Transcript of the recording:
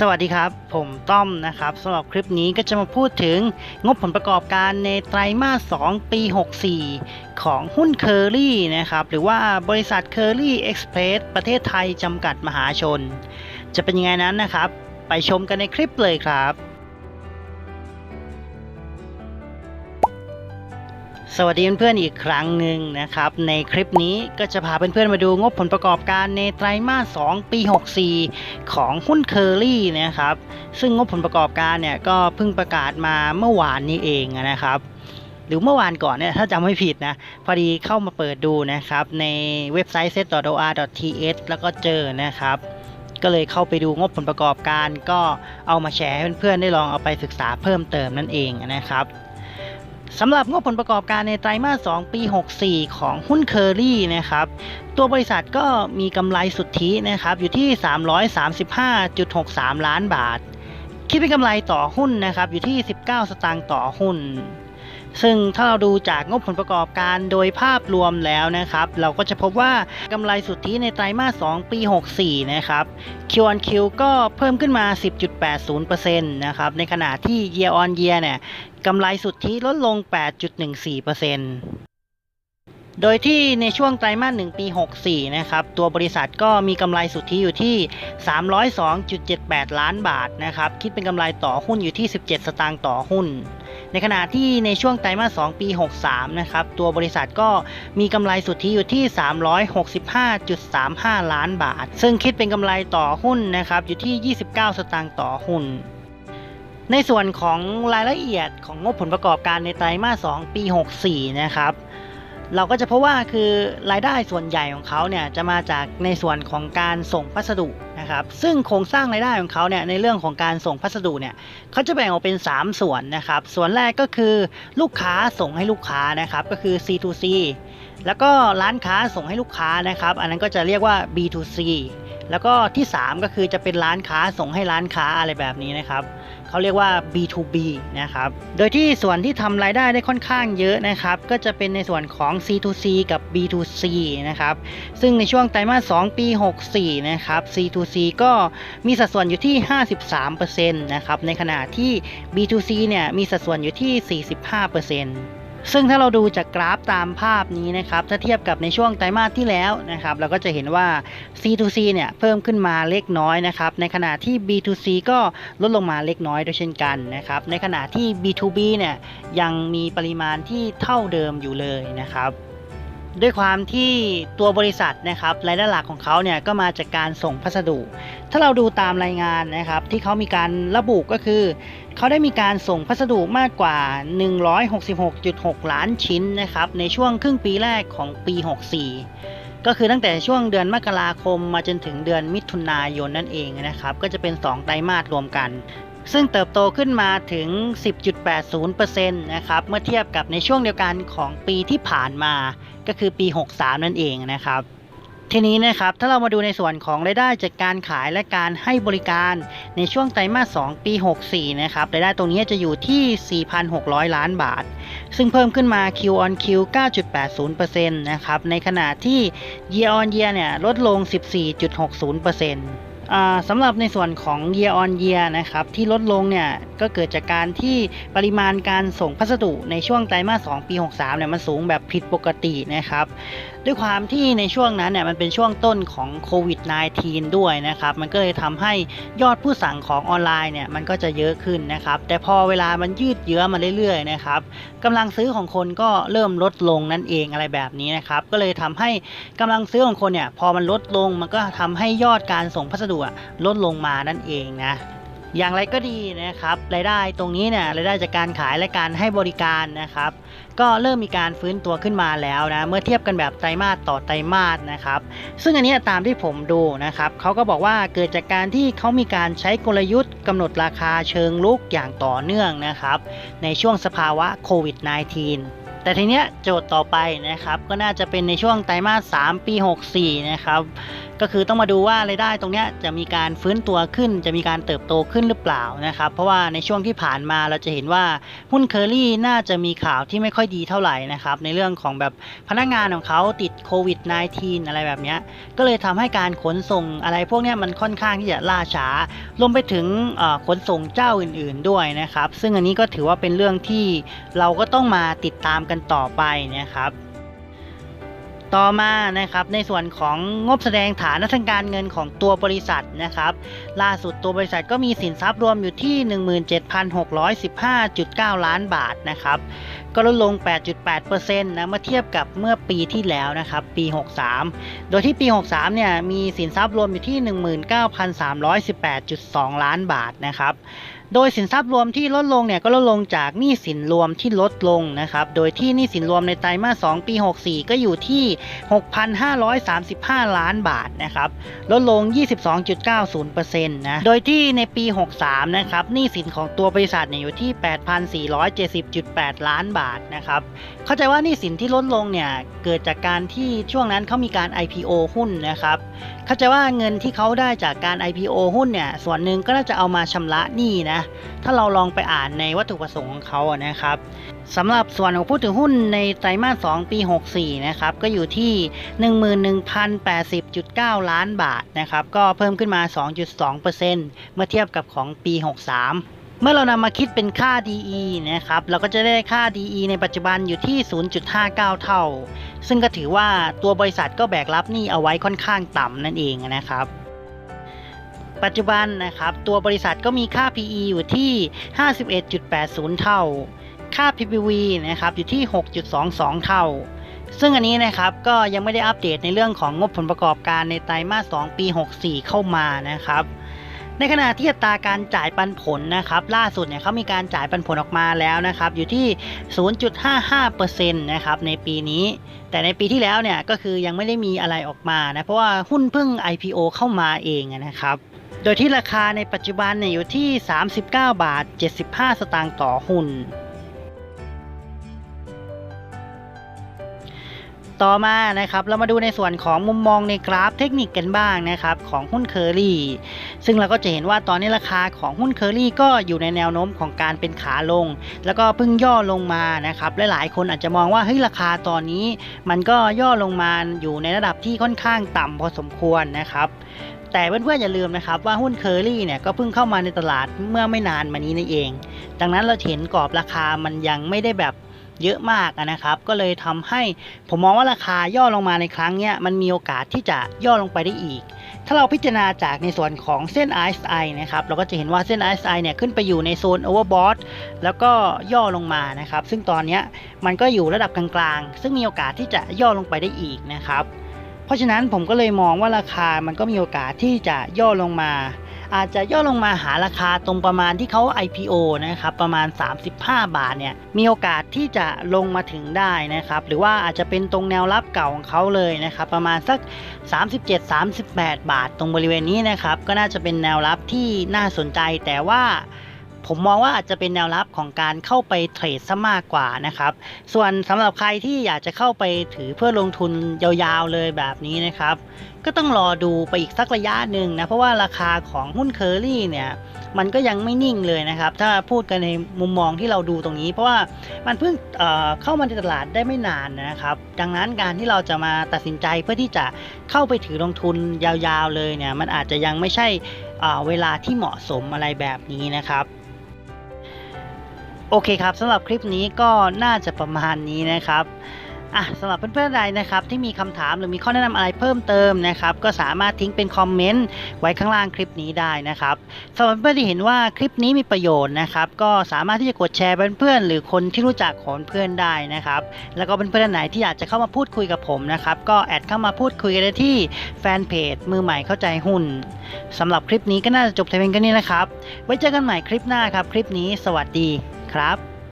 สวัสดีครับ ผมต้อมนะครับสำหรับคลิปนี้ก็จะมาพูดถึงงบผลประกอบการในไตรมาส 2 ปี 64 ของหุ้นเคอรี่นะครับหรือว่าบริษัทเคอรี่เอ็กซ์เพรสประเทศไทยจำกัดมหาชน จะเป็นยังไงนั้นนะครับ ไปชมกันในคลิปเลยครับ สวัสดีเพื่อนๆอีกครั้งหนึ่งนะครับ ในคลิปนี้ก็จะพาเพื่อนๆมาดูงบผลประกอบการในไตรมาส 2 ปี 64 ของหุ้นเคอรี่นะครับ ซึ่งงบผลประกอบการเนี่ยก็เพิ่งประกาศมาเมื่อวานนี้เองนะครับ หรือเมื่อวานก่อนเนี่ยถ้าจำไม่ผิดนะ พอดีเข้ามาเปิดดูนะครับ ในเว็บไซต์ set.or.th แล้วก็เจอนะครับก็เลยเข้าไปดูงบผลประกอบการก็เอามาแชร์ให้เพื่อนๆได้ลองเอาไปศึกษาเพิ่มเติมนั่นเองนะครับ สำหรับงบผลประกอบการในไตรมาส 2 ปี 64 ของหุ้นเคอรี่นะครับ ตัวบริษัทก็มีกำไรสุทธินะครับ อยู่ที่ 335.63 ล้านบาท คิดเป็นกำไรต่อหุ้นนะครับ อยู่ที่ 19 สตางค์ต่อหุ้น ซึ่งถ้าเราดูจากงบผลประกอบการโดยภาพรวมแล้วนะครับ เราก็จะพบว่ากำไรสุทธิในไตรมาส 2 ปี 64 นะครับ Q on Q ก็เพิ่มขึ้นมา 10.80%นะครับ ในขณะที่ Year on Year เนี่ยกำไรสุทธิลดลง 8.14%โดยที่ในช่วงไตรมาส1ปี 64 นะครับ ตัวบริษัทก็มีกำไรสุทธิอยู่ที่ 302.78 ล้านบาทนะครับ คิดเป็นกำไรต่อหุ้นอยู่ที่ 17 สตางค์ต่อหุ้น ในขณะที่ในช่วงไตรมาส 2 ปี 63 นะครับตัวบริษัทก็มีกำไรสุทธิอยู่ที่ 365.35 ล้านบาท ซึ่งคิดเป็นกำไรต่อหุ้นนะครับอยู่ที่ 29 สตางค์ต่อหุ้นในส่วนของรายละเอียดของงบผลประกอบการในไตรมาส 2 ปี 64 นะครับ เราก็จะพบว่าคือรายได้ส่วนใหญ่ของเขาเนี่ยจะมาจากในส่วนของการส่งพัสดุ นะครับซึ่งโครงสร้างรายได้ของเขาเนี่ยในเรื่องของการส่งพัสดุเนี่ยเขาจะแบ่งออกเป็น 3 ส่วนนะครับส่วนแรกก็คือลูกค้าส่งให้ลูกค้านะครับก็คือ C2C แล้วก็ร้านค้าส่งให้ลูกค้านะครับอันนั้นก็จะเรียกว่า B2C แล้วก็ที่ 3 ก็คือจะเป็นร้านค้าส่งให้ร้านค้าอะไรแบบนี้นะครับ เขาเรียกว่า B2B นะครับ โดยที่ส่วนที่ทำรายได้ได้ค่อนข้างเยอะนะครับ ก็จะเป็นในส่วนของ C2C กับ B2C นะครับ ซึ่งในช่วงไตรมาส 2 ปี 64 นะครับ C2C ก็มีสัดส่วนอยู่ที่ 53%นะครับ ในขณะที่ B2C เนี่ยมีสัดส่วนอยู่ที่ 45% ซึ่งถ้าเราดูจากกราฟตามภาพนี้นะครับถ้าเทียบกับในช่วงไตรมาสที่แล้วนะครับเราก็จะเห็นว่า C2C เนี่ยเพิ่มขึ้นมาเล็กน้อยนะครับในขณะที่ B2C ก็ลดลงมาเล็กน้อยด้วยเช่นกันนะครับในขณะที่ B2B เนี่ยยังมีปริมาณที่เท่าเดิมอยู่เลยนะครับ ด้วยความที่ตัวบริษัทนะครับรายได้หลักของเขาเนี่ยก็มาจากการส่งพัสดุ ถ้าเราดูตามรายงานนะครับที่เขามีการระบุก็คือ เขาได้มีการส่งพัสดุมากกว่า 166.6 ล้านชิ้นนะครับในช่วงครึ่งปีแรกของปี 64 ก็คือตั้งแต่ช่วงเดือนมกราคมมาจนถึงเดือนมิถุนายนนั่นเองนะครับก็จะเป็น 2 ไตรมาสรวมกันซึ่งเติบโตขึ้นมาถึง 10.80%นะครับ เมื่อเทียบกับในช่วงเดียวกันของปีที่ผ่านมา ก็คือปี 63 นั่นเองนะครับ ทีนี้นะครับถ้าเรามาดูในส่วนของรายได้จากการขายและการให้บริการในช่วงไตรมาส 2 ปี 64 นะครับรายได้ตรงนี้จะอยู่ที่ 4,600 ล้านบาท ซึ่งเพิ่มขึ้นมา Q on Q 9.80%นะครับในขณะที่ Year on Year เนี่ยลดลง 14.60%อ่า สำหรับในส่วนของ year on year นะครับที่ลดลงเนี่ยก็เกิดจากการที่ปริมาณการส่งพัสดุในช่วงไตรมาส 2 ปี 63 เนี่ยมันสูงแบบผิดปกตินะครับด้วยความที่ในช่วงนั้นเนี่ยมันเป็นช่วงต้นของโควิด -19 ด้วยนะครับมันก็เลยทำให้ยอดผู้สั่งของออนไลน์เนี่ยมันก็จะเยอะขึ้นนะครับแต่พอเวลามันยืดเยื้อมาเรื่อยๆนะครับกำลังซื้อของคนก็เริ่มลดลงนั่นเองอะไรแบบนี้นะครับก็เลยทำให้กำลังซื้อของคนเนี่ยพอมันลดลงมันก็ทำให้ยอดการส่งพัสดุอะลดลงมานั่นเองนะอย่างไรก็ดีนะครับรายได้ตรงนี้เนี่ยรายได้จากการขายและการให้บริการนะครับ ก็เริ่มมีการฟื้นตัวขึ้นมาแล้วนะเมื่อเทียบกันแบบไตรมาสต่อไตรมาสนะครับ ซึ่งอันนี้ตามที่ผมดูนะครับเขาก็บอกว่าเกิดจากการที่เขามีการใช้กลยุทธ์กำหนดราคาเชิงลุกอย่างต่อเนื่องนะครับ ในช่วงสภาวะโควิด -19 แต่ทีเนี้ยโจทย์ต่อไปนะครับก็น่าจะเป็นในช่วงไตรมาส 3 ปี 64 นะครับ ก็คือต้องมาดูว่ารายได้ตรงเนี้ยจะมีการฟื้นตัวขึ้น จะมีการเติบโตขึ้นหรือเปล่านะครับ เพราะว่าในช่วงที่ผ่านมาเราจะเห็นว่าหุ้นเคอรี่น่าจะมีข่าวที่ไม่ค่อยดีเท่าไหร่นะครับ ในเรื่องของแบบพนักงานของเขาติดโควิด -19 อะไรแบบเนี้ยก็เลยทำให้การขนส่งอะไรพวกเนี้ยมันค่อนข้างที่จะล่าช้ารวมไปถึงขนส่งเจ้าอื่น ๆด้วยนะครับ ซึ่งอันนี้ก็ถือว่าเป็นเรื่องที่เราก็ต้องมาติดตามกันต่อไปนะครับ ต่อมานะครับในส่วนของงบแสดงฐานะทางการเงินของตัวบริษัทนะครับ ล่าสุดตัวบริษัทก็มีสินทรัพย์รวมอยู่ที่ 17,615.9 ล้านบาทนะครับ ก็ลดลง 8.8%นะเมื่อเทียบกับเมื่อปีที่แล้วนะครับปี 63 โดยที่ปี 63 เนี่ยมีสินทรัพย์รวมอยู่ที่ 19,318.2 ล้านบาทนะครับ โดยสินทรัพย์รวมที่ลดลงเนี่ยก็ลดลงจากหนี้สินรวมที่ลดลงนะครับ โดยที่หนี้สินรวมในไตรมาส 2 ปี 64 ก็อยู่ที่ 6,535 ล้านบาทนะครับ ลดลง 22.90%นะ โดยที่ในปี 63 นะครับหนี้สินของตัวบริษัทเนี่ยอยู่ที่ 8,470.8 ล้านบาทนะครับ เข้าใจว่าหนี้สินที่ลดลงเนี่ยเกิดจากการที่ช่วงนั้นเขามีการ IPO หุ้นนะครับ เข้าใจว่าเงินที่เขาได้จากการ IPO หุ้นเนี่ยส่วนหนึ่งก็น่าจะเอามาชำระหนี้นะถ้าเราลองไปอ่านในวัตถุประสงค์ของเขานะครับสำหรับส่วนของผู้ถือหุ้นในไตรมาส 2 ปี 64 นะครับ ก็อยู่ที่ 11,080.9 ล้านบาทนะครับ ก็เพิ่มขึ้นมา 2.2%เมื่อเทียบกับของปี 63เมื่อเรานำมาคิดเป็นค่า DE นะครับ เราก็จะได้ค่า DE ในปัจจุบันอยู่ที่ 0.59 เท่า ซึ่งก็ถือว่าตัวบริษัทก็แบกรับหนี้เอาไว้ค่อนข้างต่ำนั่นเองนะครับ ปัจจุบันนะครับตัวบริษัทก็มีค่า PE อยู่ที่ 51.80 เท่า ค่า PPV นะครับอยู่ที่ 6.22 เท่า ซึ่งอันนี้นะครับก็ยังไม่ได้อัปเดตในเรื่องของงบผลประกอบการในไตรมาส 2 ปี 64 เข้ามานะครับในขณะที่อัตราการจ่ายปันผลนะครับล่าสุดเนี่ยเขามีการจ่ายปันผลออกมาแล้วนะครับอยู่ที่ 0.55%นะครับในปีนี้ แต่ในปีที่แล้วเนี่ยก็คือยังไม่ได้มีอะไรออกมานะเพราะว่าหุ้นเพิ่ง IPO เข้ามาเองนะครับ โดยที่ราคาในปัจจุบันเนี่ยอยู่ที่ 39 บาท 75 สตางค์ต่อหุ้น ต่อมานะครับเรามาดูในส่วนของมุมมองในกราฟเทคนิคกันบ้างนะครับของหุ้นเคอรี่ ซึ่งเราก็จะเห็นว่าตอนนี้ราคาของหุ้นเคอรี่ก็อยู่ในแนวโน้มของการเป็นขาลง แล้วก็เพิ่งย่อลงมานะครับลหลายๆคนอาจจะมองว่าเฮ้ยราคาตอนนี้ มันก็ย่อลงมาอยู่ในระดับที่ค่อนข้างต่ำพอสมควรนะครับ แต่เพื่อนๆอย่าลืมนะครับว่าหุ้นเคอรี่เนี่ยก็เพิ่งเข้ามาในตลาดเมื่อไม่นานมานี้นี่นเอง ดังนั้นเราเห็นกรอบราคามันยังไม่ได้แบบเยอะมากนะครับ ก็เลยทำให้ผมมองว่าราคาย่อลงมาในครั้งเนี้ยมันมีโอกาสที่จะย่อลงไปได้อีก ถ้าเราพิจารณาจากในส่วนของเส้น RSI นะครับเราก็จะเห็นว่าเส้น RSI เนี่ยขึ้นไปอยู่ในโซน overbought แล้วก็ย่อลงมานะครับ ซึ่งตอนนี้มันก็อยู่ระดับกลางๆ ซึ่งมีโอกาสที่จะย่อลงไปได้อีกนะครับ ราะฉะนั้นผมก็เลยมองว่าราคามันก็มีโอกาสที่จะย่อลงมา อาจจะย่อลงมาหาราคาตรงประมาณที่เขา IPO นะครับประมาณ 35 บาทเนี่ยมีโอกาสที่จะลงมาถึงได้นะครับหรือว่าอาจจะเป็นตรงแนวรับเก่าของเขาเลยนะครับประมาณสัก 37-38 บาทตรงบริเวณนี้นะครับก็น่าจะเป็นแนวรับที่น่าสนใจแต่ว่า ผมมองว่าอาจจะเป็นแนวรับของการเข้าไปเทรดซะมากกว่านะครับ ส่วนสำหรับใครที่อยากจะเข้าไปถือเพื่อลงทุนยาวๆเลยแบบนี้นะครับ ก็ต้องรอดูไปอีกสักระยะหนึ่งนะเพราะว่าราคาของหุ้นเคอรี่เนี่ยมันก็ยังไม่นิ่งเลยนะครับ ถ้าพูดกันในมุมมองที่เราดูตรงนี้ เพราะว่ามันเพิ่งเเข้ามาในตลาดได้ไม่นานนะครับ ดังนั้นการที่เราจะมาตัดสินใจเพื่อที่จะเข้าไปถือลงทุนยาวๆเลยเนี่ยมันอาจจะยังไม่ใช่เเวลาที่เหมาะสมอะไรแบบนี้นะครับ โอเคครับสำหรับคลิปนี้ก็น่าจะประมาณนี้นะครับอะสำหรับเพื่อนๆใดนะครับที่มีคำถามหรือมีข้อแนะนำอะไรเพิ่มเติมนะครับก็สามารถทิ้งเป็นคอมเมนต์ไว้ข้างล่างคลิปนี้ได้นะครับสำหรับเพื่อนที่เห็นว่าคลิปนี้มีประโยชน์นะครับก็สามารถที่จะกดแชร์เพื่อนหรือคนที่รู้จักของเพื่อนได้นะครับแล้วก็เพื่อนๆไหนที่อยากจะเข้ามาพูดคุยกับผมนะครับก็แอดเข้ามาพูดคุยกันได้ที่แฟนเพจมือใหม่เข้าใจหุ้นสำหรับคลิปนี้ก็น่าจะจบแต่เพียงแค่นี้นะครับไว้เจอกันใหม่คลิปหน้าครับคลิปนี้ สวัสดี ครับ